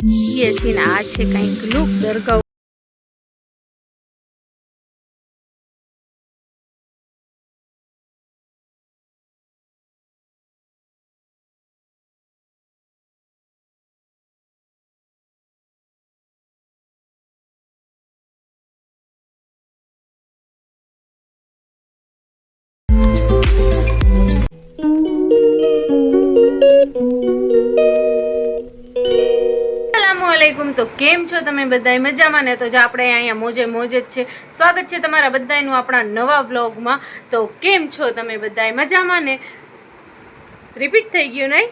છીએ છીએ ને છે કંઈક લુક દરગાહ તો કેમ છો તમે બધાય? મજામાં ને? તો જે આપણે અહીંયા મોજે મોજ જ છે. સ્વાગત છે તમારા બધાનું આપણા નવા વ્લોગમાં. તો કેમ છો તમે બધાય? મજામાં ને? રિપીટ થઈ ગયું નહીં?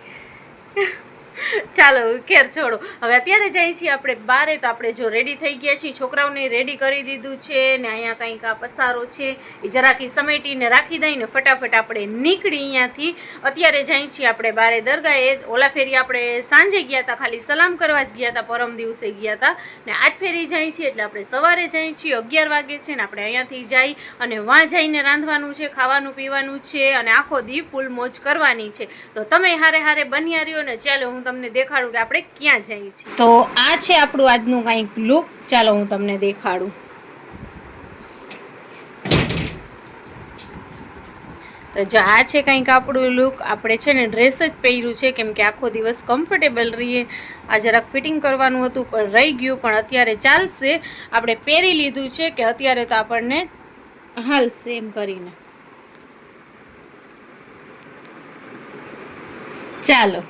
ચાલો, ખેર છોડો. હવે અત્યારે જઈએ છીએ આપણે બારે, તો આપણે જો રેડી થઈ ગયા છીએ. છોકરાઓને રેડી કરી દીધું છે ને અહીંયા કંઈક આ પસારો છે. એ જરાકી સમેટીને રાખી દઈને ફટાફટ આપણે નીકળી અહીંયાથી. અત્યારે જઈએ છીએ આપણે બારે દરગાહે. ઓલા ફેરી આપણે સાંજે ગયા હતા ખાલી સલામ કરવા જ ગયા હતા પરમ દિવસે ગયા હતા ને આજ ફેરી જઈએ છીએ એટલે આપણે સવારે જઈએ છીએ, અગિયાર વાગે છે ને આપણે અહીંયાથી જઈ અને વાં જઈને રાંધવાનું છે, ખાવાનું પીવાનું છે અને આખો દી ફૂલ મોજ કરવાની છે. તો તમે હારે હારે બન્યા રહ્યો ને ચાલો હું તમને દેખાડું કે આપણે ક્યાં જઈએ છીએ. તો આ છે આપણું આજનું કંઈક લુક ચાલો હું તમને દેખાડું. તો જો આ છે કંઈક આપણું લુક આપણે છે ને ડ્રેસ જ પહેર્યું છે, કેમ કે આખો દિવસ કમ્ફર્ટેબલ રહીએ. આ જરાક ફિટિંગ કરવાનું હતું, પણ રહી ગયું, પણ અત્યારે ચાલશે. આપણે પહેરી લીધું છે કે અત્યારે તો આપણને હાલશે એમ કરીને. ચાલો.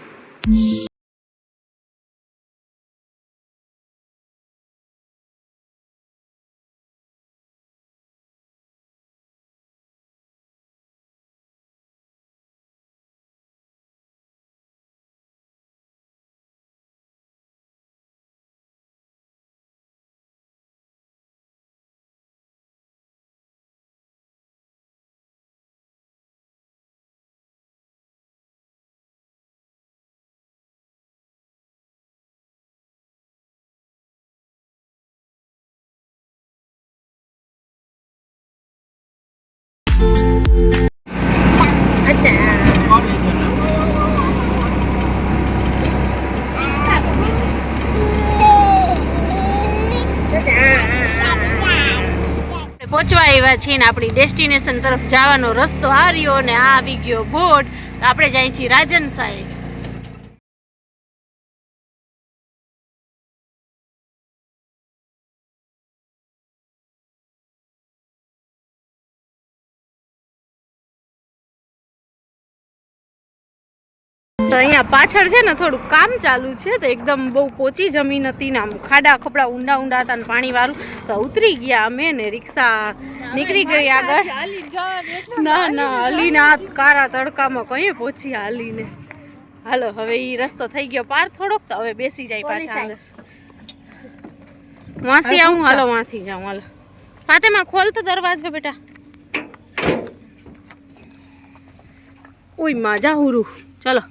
આવ્યા છીએ ને આપણી ડેસ્ટિનેશન તરફ જવાનો રસ્તો આ રહ્યો ને આ આવી ગયો બોર્ડ આપણે જાય છીએ રાજન સાહેબ. તો અહીંયા પાછળ છે ને થોડું કામ ચાલુ છે તો એકદમ બહુ પોચી જમીન હતી ને આમ ખાડા ખપડા ઊંડા ઊંડા હતા ને પાણી વાળું તો ઉતરી ગયા અમે ને રિક્ષા નીકળી ગઈ આગળ. ના ના હલીને હાથ કારા તડકામાં કઈ પહોંચી હાલીને. હાલો હવે એ રસ્તો થઈ ગયો પાર થોડોક તો હવે બેસી જાય પાછા અંદર. વાંસી આવું હાલો વાંથી જાઉં હાલો. ફાતેમાં ખોલ તો દરવાજો બેટા. ઓયમાં જાહુરું ચલો.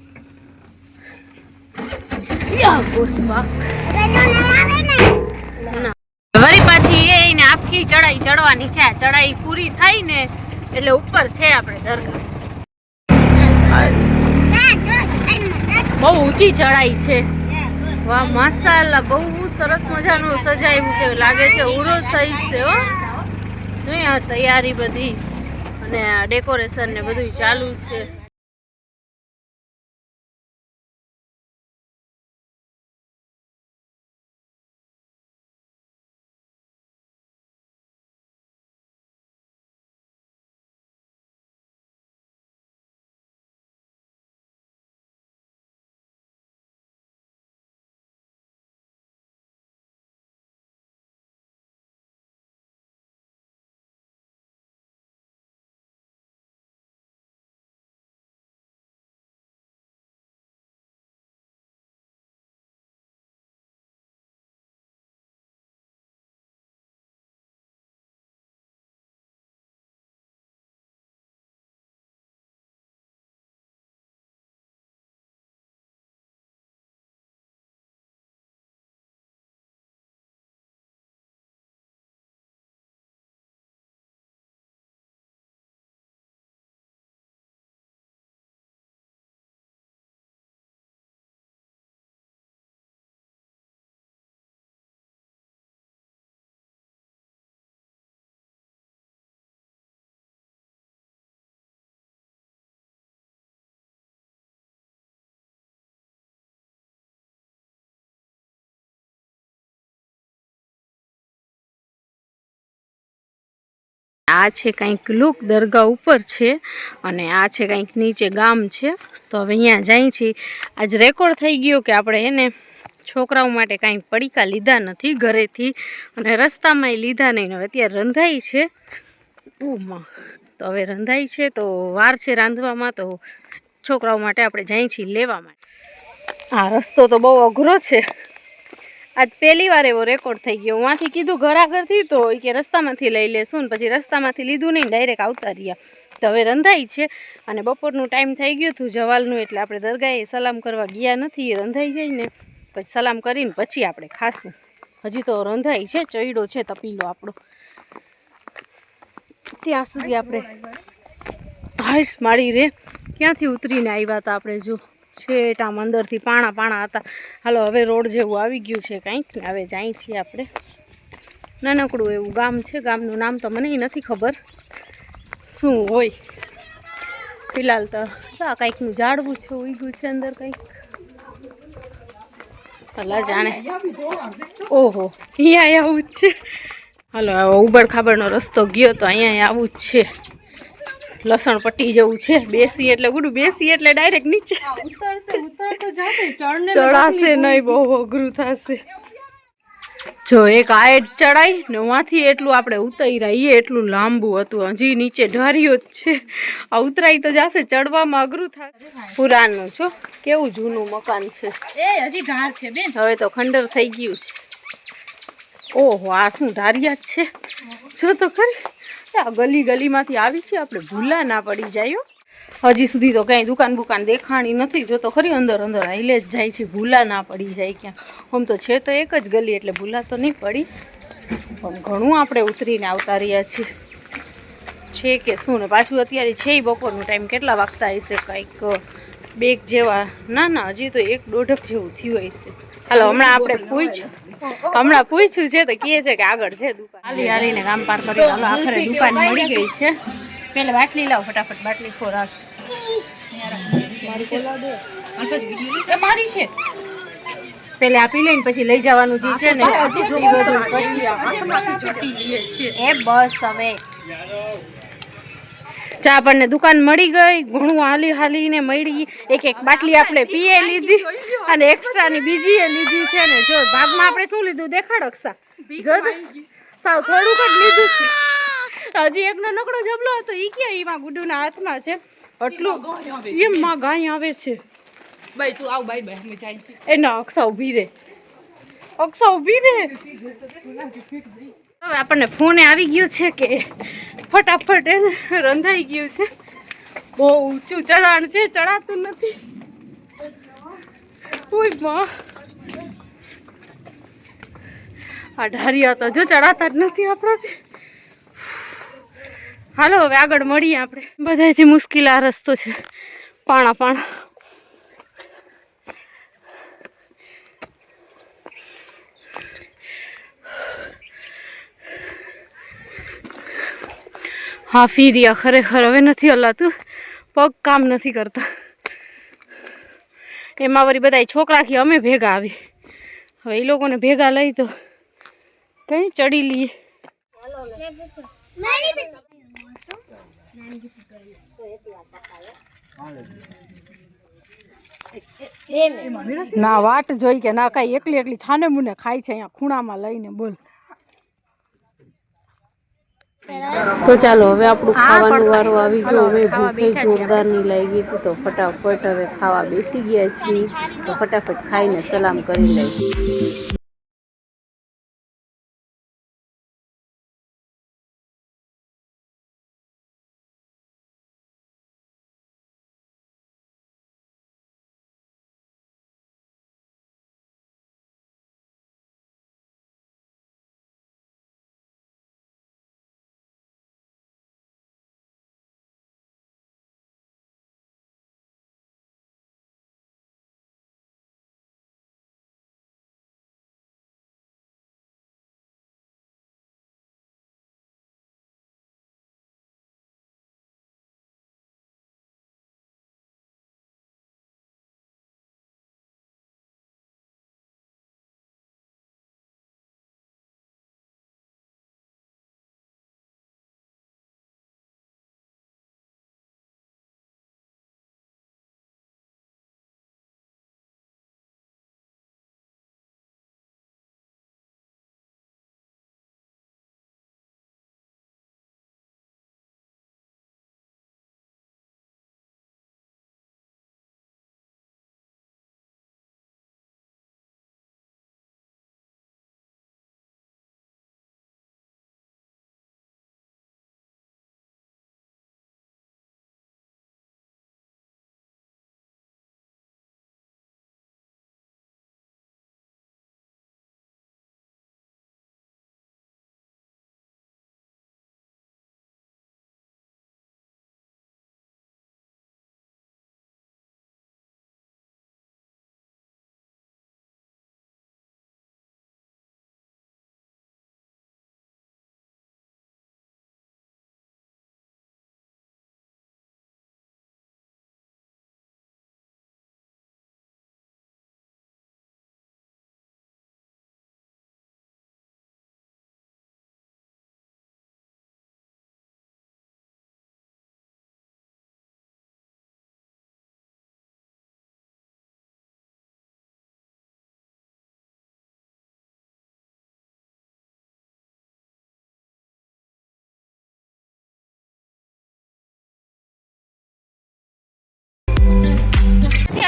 વળી પાછી એને આખી ચડાઈ ચડવાની છે. ચડાઈ પૂરી થાય ને એટલે ઉપર છે આપણે દરગાહ. બહુ ઊંચી ચડાઈ છે. વાહ માશાલ્લાહ બહુ સરસ મજાનું સજાયું છે. લાગે છે ઉરો સહી છે તૈયારી બધી અને ડેકોરેશન ને બધું ચાલુ છે. આ છે કંઈક લુક દરગાહ ઉપર છે અને આ છે કંઈક નીચે ગામ છે. તો હવે અહીંયા જાય છીએ આજ રેકોર્ડ થઈ ગયો કે આપણે એને છોકરાઓ માટે કાંઈ પડીકા લીધા નથી ઘરેથી અને રસ્તામાંય લીધા નહીં. હવે અત્યારે રંધાઈ છે. ઓમાં તો હવે રંધાઈ છે તો વાર છે રાંધવામાં તો છોકરાઓ માટે આપણે જઈએ છીએ લેવા માટે. આ રસ્તો તો બહુ અઘરો છે. આજ પહેલી વાર એવો રેકોર્ડ થઈ ગયો. વાંથી કીધું ઘર આગળથી તો એ કે રસ્તામાંથી લઈ લેશું ને પછી રસ્તામાંથી લીધું નહીં ડાયરેક્ટ આવતા રહ્યા. તો હવે રંધાઈ છે અને બપોરનું ટાઈમ થઈ ગયું હતું જવાલનું એટલે આપણે દરગાહે સલામ કરવા ગયા નથી. રંધાઈ જઈને પછી સલામ કરીને પછી આપણે ખાશું. હજી તો રંધાઈ છે ચૈડો છે તપીલો આપણો. ત્યાં સુધી આપણે હાઈસ મારી રે. ક્યાંથી ઉતરીને આવ્યા હતા આપણે જો? છેટ આમ અંદરથી પાણા પાણા હતા. હાલો, હવે રોડ જેવું આવી ગયું છે કંઈક. હવે જાય છીએ આપણે. નાનકડું એવું ગામ છે. ગામનું નામ તો મને નથી ખબર. શું હોય? ફિલહાલ તો આ કંઈકનું ઝાડવું છે, ઉગ્યું છે અંદર કંઈક. ભલા જાણે. ઓહો, અહીંયા આવું જ છે. હાલો ઉબડ ખાબડનો રસ્તો ગયો તો અહીંયા આવું જ છે. લસણ પટ્ટી જેવું છે. બેસી એટલે ગુડું બેસી એટલે ડાયરેક્ટ નીચે. ચડાશે નહીં બહુ અઘરું થશે. જો એક આ ચડાઈ ને વાંથી એટલું આપણે ઉતર્યા એ એટલું લાંબુ હતું. હજી નીચે ઢાર્યો જ છે. આ ઉતરાઈ તો જશે ચડવામાં અઘરું થશે પુરાણનું છો કેવું જૂનું મકાન છે. એ હજી ઢાર છે બેન. હવે તો ખંડર થઈ ગયું છે. ઓહો આ શું ઢારિયા જ છે. જો તો ખરી. આ ગલી ગલીમાંથી આવી છે આપણે ભૂલા ના પડી જાય. હજી સુધી તો કાંઈ દુકાન બુકાન દેખાણી નથી જો તો ખરી અંદર અંદર હાઈલે જ જાય છે ભૂલા ના પડી જાય ક્યાં. આમ તો છે તો એક જ ગલી એટલે ભૂલા તો નહીં પડી. પણ ઘણું આપણે ઉતરીને આવતા રહ્યા છીએ. છે કે શું ને પાછું અત્યારે છે બપોરનો બપોરનું ટાઈમ કેટલા વાગતા હશે? કંઈક બેગ જેવા ના ના હજી તો એક દોઢક જેવું થયું હશે. હાલો હમણાં આપણે પૂછ્યું હમણાં પૂછ્યું છે તો કહે છે કે આગળ છે દુકાન. હાલી હાલીને કામ પાર કરી હાલો આખરે દુકાન મળી ગઈ છે. પેલા બાટલી લાવ ફટાફટ બાટલી ખોરાક. એ મારી છે. પેલે આપી લઈને પછી લઈ જવાનું જે છે ને એ બસ હવે. ચા આપણને દુકાન મળી ગઈ ઘણું હાલી હાલીને મળી. એક એક બાટલી આપણે પીએ લીધી અને એક્સ્ટ્રાની બીજી એ લીધી છે ને જો ભાગમાં આપણે શું લીધું દેખાડો ક્ષા જો સાવ થોડુંક જ લીધું છે. હજી એકનો નકડો જબલો હતો એ ક્યાં એમાં ગુડુના હાથમાં છે? એટલું એમ ગાય આવે છે. બાય તું આવ બાય બાય અમે જાય છે એનો અક્ષા ઊભી રે. અક્ષા ઊભી રે. હવે આપણને ફોને આવી ગયો છે કે ફટાફટ એને રંધાઈ ગયું છે. બહુ ઊંચું ચઢાણ છે ચડાતું નથી. આ ઢારિયા તો જો ચડાતા જ નથી આપણાથી. હાલો, હવે આગળ મળીએ આપણે. બધાથી મુશ્કેલ આ રસ્તો છે. પાણા પાણા. હા ફીર્યા ખરેખર હવે નથી હલાતું. પગ કામ નથી કરતા. એમાં વળી બધા છોકરા કે અમે ભેગા આવી. હવે એ લોકોને ભેગા લઈ તો કઈ ચડી લઈએ. ના, વાટ જોઈ કે ના, કઈ એકલી એકલી છાને મુને ખાય છે અહીંયા ખૂણામાં લઈને બોલ. તો ચાલો હવે આપણું ખાવાનું વારો આવી ગયો હવે ભૂખે જોરદારની લાગી હતી તો ફટાફટ હવે ખાવા બેસી ગયા છીએ. તો ફટાફટ ખાઈને સલામ કરી લઈએ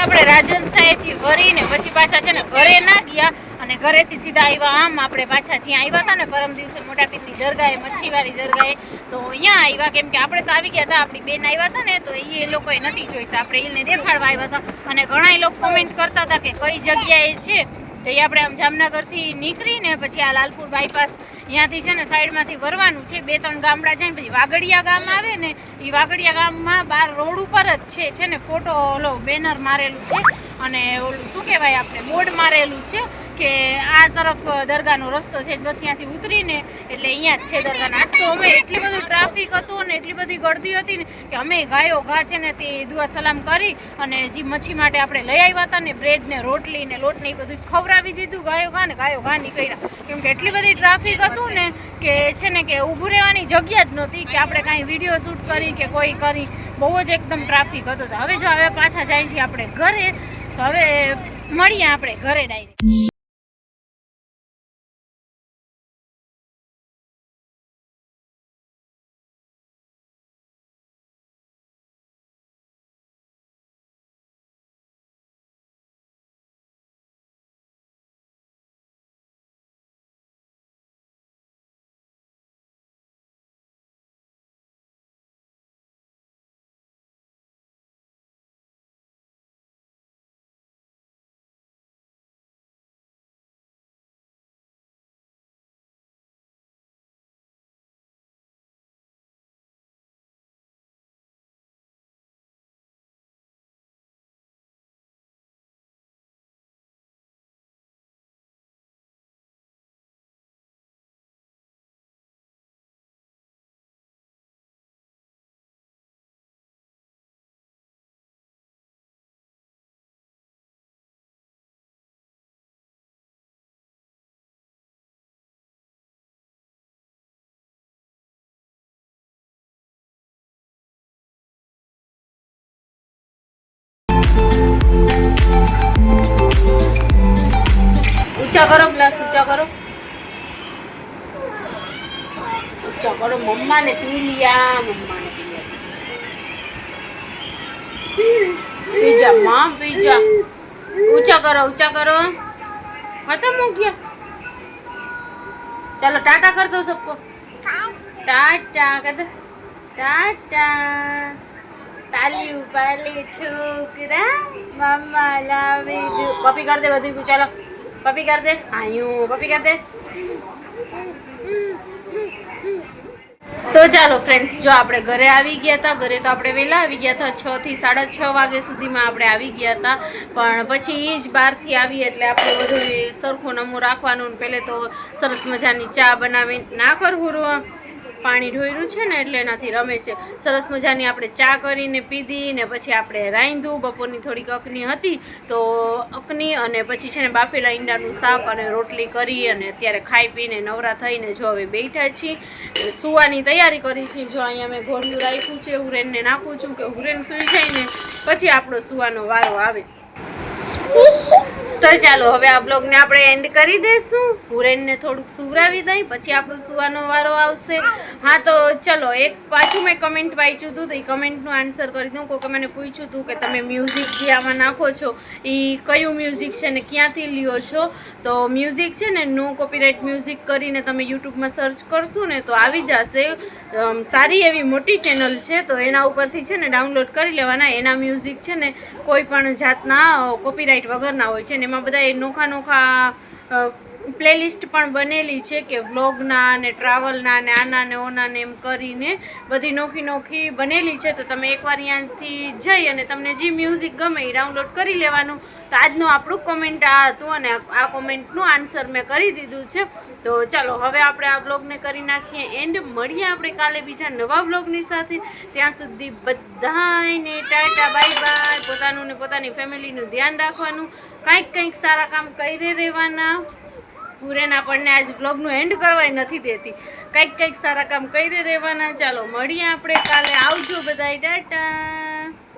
આપણે રાજન સાહેબથી વરીને પછી પાછા છે ને ઘરે ના ગયા અને ઘરેથી સીધા આવ્યા આમ આપણે પાછા જ્યાં આવ્યા હતા ને પરમ દિવસે મોટા પીરની દરગાહે મચ્છીવાળી દરગાહે, તો અહીંયા આવ્યા કેમ કે આપણે તો આવી ગયા હતા, આપણી બેન આવ્યા હતા ને, તો એ લોકોએ નથી જોઈતા. આપણે એને દેખાડવા આવ્યા હતા. અને ઘણા લોકો કોમેન્ટ કરતા હતા કે કઈ જગ્યાએ છે? તો એ આપણે આમ જામનગરથી નીકળીને પછી આ લાલપુર બાયપાસ ત્યાંથી છે ને સાઈડમાંથી વરવાનું છે. બે ત્રણ ગામડા જાય ને પછી વાગડિયા ગામ આવે ને એ વાગડિયા ગામમાં બાર રોડ ઉપર જ છે છે ને? ફોટો ઓલો બેનર મારેલું છે. અને ઓલું શું કહેવાય આપણે? બોર્ડ મારેલું છે કે આ તરફ દરગાહનો રસ્તો છે બસ ત્યાંથી ઉતરીને, એટલે અહીંયા જ છે દરગાહ. આજ તો અમે એટલી બધું ટ્રાફિક હતું ને, એટલી બધી ગળદી હતી ને, કે અમે ગાયો, ઘા છે ને, તે દુઆ સલામ કરી અને જે મચ્છી માટે આપણે લઈ આવ્યા હતા ને, બ્રેડ ને રોટલી ને લોટ ને એ બધું ખવડાવી દીધું, ગાયો, ઘા ને, ગાયો, ઘા નીકળ્યા. કેમ કે એટલી બધી ટ્રાફિક હતું ને, કે છે ને, કે ઊભું રહેવાની જગ્યા જ નહોતી, કે આપણે કાંઈ વીડિયો શૂટ કરી કે કોઈ કરી, બહુ જ એકદમ ટ્રાફિક હતો. હવે જો હવે પાછા જાય છીએ આપણે ઘરે, તો હવે મળીએ આપણે ઘરે ડાયરેક્ટ. ઊંચા કરો ગ્લાસ ઊંચા કરો ઊંચા કરો મમ્માને પી લિયા મમ્માને પી લિયા પીજા માં પીજા ઊંચા કરો ઊંચા કરો ખતમ હો ગયા ચાલો ટાટા કર દો सबको ટાટા કર દો ટાટા તાલી ઉપાડી છોકરા મમ્મા લાવી દઉં પપી કર દે બધું કું ચાલો પપી કર દે આયું પપ્પી કર દે તો ચાલો ફ્રેન્ડ્સ જો આપણે ઘરે આવી ગયા હતા, ઘરે તો આપણે વહેલા આવી ગયા હતા, છ થી સાડા છ વાગે સુધીમાં આપણે આવી ગયા હતા. પણ પછી એ જ બહારથી આવી એટલે આપણે બધું સરખું નમું રાખવાનું પહેલે તો સરસ મજાની ચા બનાવી ના કરવું પાણી ઢોયરું છે ને એટલે એનાથી રમે છે. સરસ મજાની આપણે ચા કરીને પીધી ને પછી આપણે રાંધ્યું. બપોરની થોડીક અકની હતી તો અકની અને પછી છે ને બાફેલા ઈંડાનું શાક અને રોટલી કરી અને અત્યારે ખાઈ પીને નવરા થઈને જો હવે બેઠા છીએ. સુવાની તૈયારી કરી છે જો અહીંયા મેં ઘોડિયું રાખ્યું છે, હુરેનને નાખું છું કે હુરેન સૂઈ જાય ને પછી આપણો સુવાનો વારો આવે. તો ચાલો, હવે આ બ્લોગને આપણે એન્ડ કરી દઈશું. હુરેનને થોડુંક સુવરાવી દઈ, પછી આપણો સુવાનો વારો આવશે. હા, તો ચલો, એક પાછું મેં કમેન્ટ વાંચ્યું હતું, તો એ કમેન્ટનું આન્સર કરી દઉં. કોઈકે મને પૂછ્યું હતું કે તમે મ્યુઝિક જે આમાં નાખો છો. એ કયું મ્યુઝિક છે ને ક્યાંથી લ્યો છો? તો મ્યુઝિક છે ને, નો કોપીરાઇટ મ્યુઝિક કરીને તમે યુટ્યુબમાં સર્ચ કરશો ને, તો આવી જશે. સારી એવી મોટી ચેનલ છે, તો એના ઉપરથી છે ને ડાઉનલોડ કરી લેવાના. એના મ્યુઝિક છે ને કોઈ પણ જાતના કોપીરાઇટ વગરના હોય છે ને, એમાં બધા એ નોખા નોખા પ્લેલિસ્ટ પણ બનેલી છે કે વ્લોગના ને ટ્રાવેલના ને આના ને ઓના ને એમ કરીને બધી નોખી નોખી બનેલી છે. તો તમે એકવાર ત્યાંથી જઈ અને તમને જે મ્યુઝિક ગમે એ ડાઉનલોડ કરી લેવાનું. તો આજનું આપણું કોમેન્ટ આ હતું અને આ કોમેન્ટનું આન્સર મેં કરી દીધું છે. તો ચાલો, હવે આપણે આ બ્લોગને કરી નાખીએ એન્ડ મળીએ આપણે કાલે બીજા નવા બ્લોગની સાથે. ત્યાં સુધી બધાને ટાટા, બાય બાય. પોતાનું ને પોતાની ફેમિલીનું ધ્યાન રાખવાનું. કંઈક કંઈક સારા કામ કરી રહેવાના. હુરેન આપણને આજ બ્લોગનું એન્ડ કરવાય નથી દેતી. કંઈક કંઈક સારા કામ કરી રહેવાના. ચાલો મળીએ આપણે કાલે. આવજો બધાય. ટાટા.